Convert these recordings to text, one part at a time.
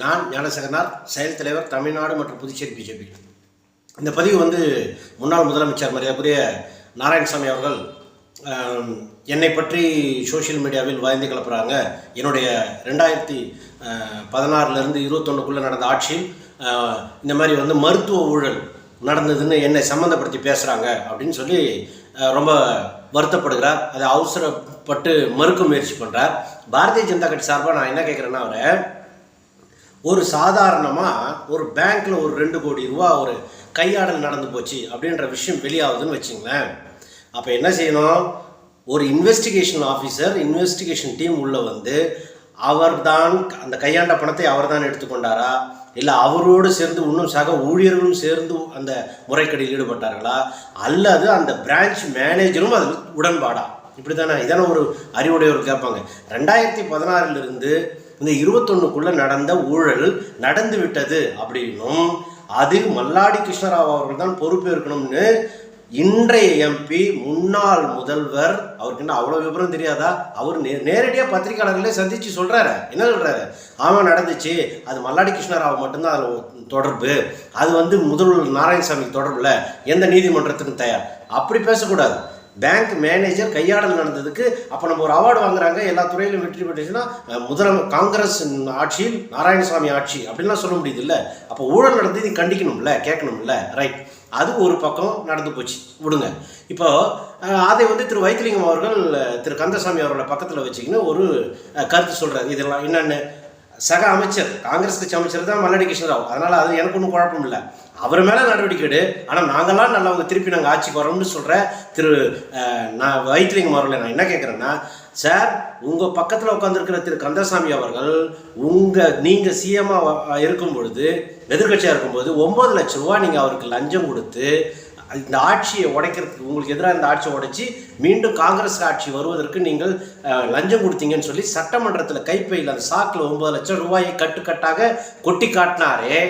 நான் ஞானசேகரனார் செயல் தலைவர் தமிழ்நாடு மற்றும் புதுச்சேரி பிஜேபி இந்த பதிவு வந்து முன்னாள் முதலமைச்சர் மரியாதைக்குரிய நாராயணசாமி அவர்கள் என்னை பற்றி சோஷியல் மீடியாவில் வாய்ந்து கிளப்புறாங்க. என்னுடைய ரெண்டாயிரத்தி பதினாறுலேருந்து இருபத்தொன்றுக்குள்ளே நடந்த ஆட்சியில் இந்த மாதிரி வந்து மருத்துவ ஊழல் நடந்ததுன்னு என்னை சம்மந்தப்படுத்தி பேசுகிறாங்க அப்படின்னு சொல்லி ரொம்ப வருத்தப்படுகிறார். அதை அவசரப்பட்டு மறுக்க முயற்சி பண்ணுறார் பாரதிய ஜனதா கட்சி சார்பாக நான் என்ன கேட்குறேன்னா அவரை ஒரு சாதாரணமாக ஒரு பேங்க்கில் ஒரு ரெண்டு கோடி ரூபா ஒரு கையாடல் நடந்து போச்சு அப்படின்ற விஷயம் வெளியாகுதுன்னு வச்சுங்களேன். அப்போ என்ன செய்யணும்? ஒரு இன்வெஸ்டிகேஷன் ஆஃபீஸர் இன்வெஸ்டிகேஷன் டீம் உள்ளே வந்து அவர் தான் அந்த கையாண்ட பணத்தை அவர் தான் எடுத்துக்கொண்டாரா? இல்லை அவரோடு சேர்ந்து இன்னும் சக ஊழியர்களும் சேர்ந்து அந்த முறைகேடில் ஈடுபட்டார்களா? அல்லது அந்த பிரான்ச் மேனேஜரும் அதில் உடன்பாடா? இப்படி தானே இதான ஒரு அறிவுடையவர் கேட்பாங்க. ரெண்டாயிரத்தி பதினாறிலிருந்து இந்த இருபத்தொன்னுக்குள்ளே நடந்த ஊழல் நடந்து விட்டது அப்படின்னும் அது மல்லாடி கிருஷ்ணராவ் அவர்கள் தான் பொறுப்பேற்கணும்னு இன்றைய எம்பி முன்னாள் முதல்வர் அவருக்கு என்ன அவ்வளோ விவரம் தெரியாதா? அவர் நே நேரடியாக பத்திரிகையாளர்களே சந்தித்து சொல்கிறாரு என்ன சொல்கிறாரு ஆமாம் நடந்துச்சு. அது மல்லாடி கிருஷ்ணராவ் மட்டும்தான் அதில் தொடர்பு. அது வந்து முதல்வர் நாராயணசாமி தொடர்பில் எந்த நீதிமன்றத்துக்கும் தயார். அப்படி பேசக்கூடாது. பேங்க் மேனேஜர் கையாடல் நடந்ததுக்கு அப்போ நம்ம ஒரு அவார்டு வாங்குறாங்க எல்லா துறையிலும் வெற்றி பெற்றுச்சுன்னா முதல காங்கிரஸ் ஆட்சியில் நாராயணசாமி ஆட்சி அப்படின்லாம் சொல்ல முடியுது இல்லை அப்போ ஊழல் நடந்து இது கண்டிக்கணும்ல கேட்கணும்ல ரைட் அது ஒரு பக்கம் நடந்து போச்சு. விடுங்க. இப்போ அதை வந்து திரு வைத்திலிங்கம் அவர்கள் திரு கந்தசாமி அவர்களை பக்கத்தில் வச்சுக்கின்னு ஒரு கருத்து சொல்கிறார் இதெல்லாம் என்னென்னு? சக அமைச்சர் காங்கிரஸ் கட்சி அமைச்சர் தான் மல்லாடி கிருஷ்ணராவ். அதனால் அது எனக்கு ஒன்றும் குழப்பம் இல்லை. அவர் மேலே நடவடிக்கை எடு. ஆனால் நாங்கள்லாம் நல்லவங்க திருப்பி நாங்கள் ஆட்சிக்கு வரோம்னு சொல்கிற திரு நான் வைத்திலிங்கம் அவர்களை நான் என்ன கேட்குறேன்னா சார் உங்கள் பக்கத்தில் உட்காந்துருக்கிற திரு கந்தசாமி அவர்கள் உங்கள் நீங்கள் சிஎம்மாக இருக்கும் பொழுது எதிர்கட்சியாக இருக்கும்போது ஒம்பது லட்ச ரூபா நீங்கள் அவருக்கு லஞ்சம் கொடுத்து இந்த ஆட்சியை உடைக்கிறதுக்கு உங்களுக்கு எதிராக இந்த ஆட்சியை உடைச்சி மீண்டும் காங்கிரஸ் ஆட்சி வருவதற்கு நீங்கள் லஞ்சம் கொடுத்தீங்கன்னு சொல்லி சட்டமன்றத்தில் கைப்பையில் அந்த சாக்கில் ஒன்பது லட்சம் ரூபாயை கட்டுக்கட்டாக கொட்டி காட்டினாரே.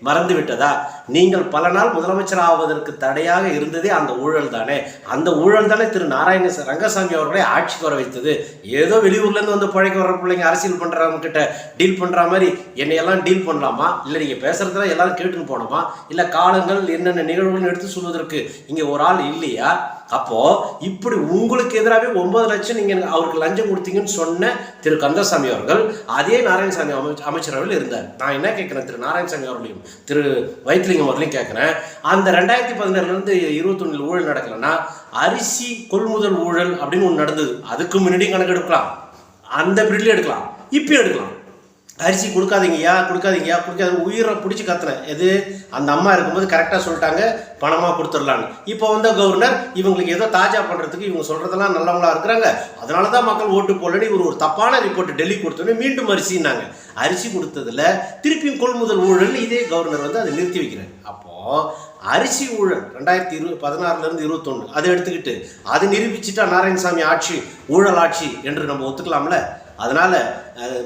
மறந்து விட்டதா நீங்கள் பல நாள் முதலமைச்சர் ஆவதற்கு தடையாக இருந்ததே அந்த ஊழல் தானே அந்த ஊழல் தானே திரு நாராயண ரங்கசாமி அவர்களை ஆட்சிக்கு வர வைத்தது. ஏதோ வெளியூர்லேருந்து வந்து பழைக்க வர பிள்ளைங்க அரசியல் பண்ணுறவங்க கிட்ட டீல் பண்ணுற மாதிரி என்னையெல்லாம் டீல் பண்ணலாமா? இல்லை நீங்கள் பேசுகிறதெல்லாம் எல்லாரும் கேட்டுன்னு போனோமா? இல்லை காலங்கள் என்னென்ன நிகழ்வுகள் எடுத்து சொல்வதற்கு இங்கே ஒரு ஆள் இல்லையா? அப்போது இப்படி உங்களுக்கு எதிராகவே ஒன்பது லட்சம் நீங்கள் அவருக்கு லஞ்சம் கொடுத்தீங்கன்னு சொன்ன திரு கந்தசாமி அவர்கள் அதே நாராயணசாமி அமைச்ச- இருந்தார். நான் என்ன கேட்குறேன்? திரு நாராயணசாமி அவர்களையும் திரு வைத்திலிங்கம் அவர்களையும் கேட்கிறேன் அந்த ரெண்டாயிரத்தி பதினேழுலேருந்து இருபத்தொன்னில் ஊழல் நடக்கலைன்னா அரிசி கொள்முதல் ஊழல் அப்படின்னு ஒன்று நடந்தது. அதுக்கு முன்னாடியும் கணக்கு எடுக்கலாம் அந்த பீரியட்லேயும் எடுக்கலாம். இப்பயும் எடுக்கலாம். அரிசி கொடுக்காதீங்கய்யா கொடுக்காதீங்கய்யா கொடுக்காத உயிரை பிடிச்சி கத்துனேன் எது? அந்த அம்மா இருக்கும்போது கரெக்டாக சொல்லிட்டாங்க பணமாக கொடுத்துடலான்னு. இப்போ வந்த கவர்னர் இவங்களுக்கு ஏதோ தாஜா பண்ணுறதுக்கு இவங்க சொல்கிறதெல்லாம் நல்லவங்களா இருக்கிறாங்க. அதனால தான் மக்கள் ஓட்டு போடலன்னு இவர் ஒரு தப்பான ரிப்போர்ட் டெல்லி கொடுத்தோன்னே மீண்டும் அரிசின்னாங்க. அரிசி கொடுத்ததுல திருப்பியும் கொள்முதல் ஊழல் இதே கவர்னர் வந்து அதை நிறுத்தி வைக்கிறார். அப்போது அரிசி ஊழல் ரெண்டாயிரத்தி இரு பதினாறுலேருந்து இருபத்தொன்று அதை எடுத்துக்கிட்டு அதை நிரூபிச்சுட்டா நாராயணசாமி ஆட்சி ஊழல் ஆட்சி என்று நம்ம ஒத்துக்கலாம்ல? அதனால்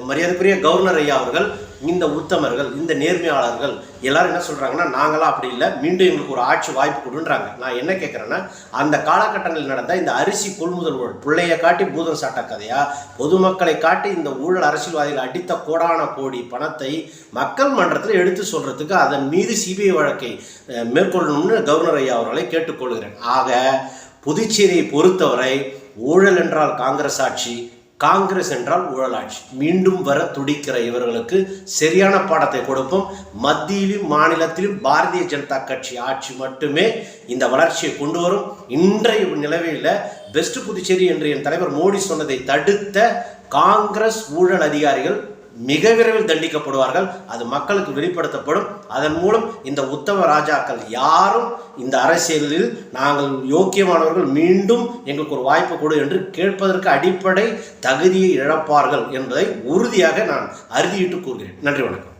மரியாதைக்குரிய கவர்னர் ஐயா அவர்கள் இந்த உத்தமர்கள் இந்த நேர்மையாளர்கள் எல்லாரும் என்ன சொல்கிறாங்கன்னா நாங்களாம் அப்படி இல்லை மீண்டும் எங்களுக்கு ஒரு ஆட்சி வாய்ப்பு கொடுன்றாங்க. நான் என்ன கேட்குறேன்னா அந்த காலகட்டங்களில் நடந்த இந்த அரிசி கொள்முதல் ஊழல் பிள்ளைய காட்டி பூதம் சாட்ட கதையா பொதுமக்களை காட்டி இந்த ஊழல் அரசியல்வாதிகள் அடித்த கோடான கோடி பணத்தை மக்கள் மன்றத்தில் எடுத்து சொல்கிறதுக்கு அதன் மீது சிபிஐ வழக்கை மேற்கொள்ளணும்னு கவர்னர் ஐயா அவர்களை கேட்டுக்கொள்கிறேன். ஆக புதுச்சேரியை பொறுத்தவரை ஊழல் என்றால் காங்கிரஸ் ஆட்சி காங்கிரஸ் என்றால் ஊழலாட்சி. மீண்டும் வர துடிக்கிற இவர்களுக்கு சரியான பாடத்தை கொடுப்போம். மத்தியிலும் மாநிலத்திலும் பாரதிய ஜனதா கட்சி ஆட்சி மட்டுமே இந்த வளர்ச்சியை கொண்டு வரும். இன்றைய நிலவையில் பெஸ்ட் புதுச்சேரி என்று என் தலைவர் மோடி சொன்னதை தடுத்த காங்கிரஸ் ஊழல் அதிகாரிகள் மிக விரைவில் தண்டிக்கப்படுவார்கள். அது மக்களுக்கு வெளிப்படுத்தப்படும். அதன் மூலம் இந்த உத்தம ராஜாக்கள் யாரும் இந்த அரசியலில் நாங்கள் யோக்கியமானவர்கள் மீண்டும் எங்களுக்கு ஒரு வாய்ப்பு கொடு என்று கேட்பதற்கு அடிப்படை தகுதியை இழப்பார்கள் என்பதை உறுதியாக நான் அறுதியிட்டு கூறுகிறேன். நன்றி வணக்கம்.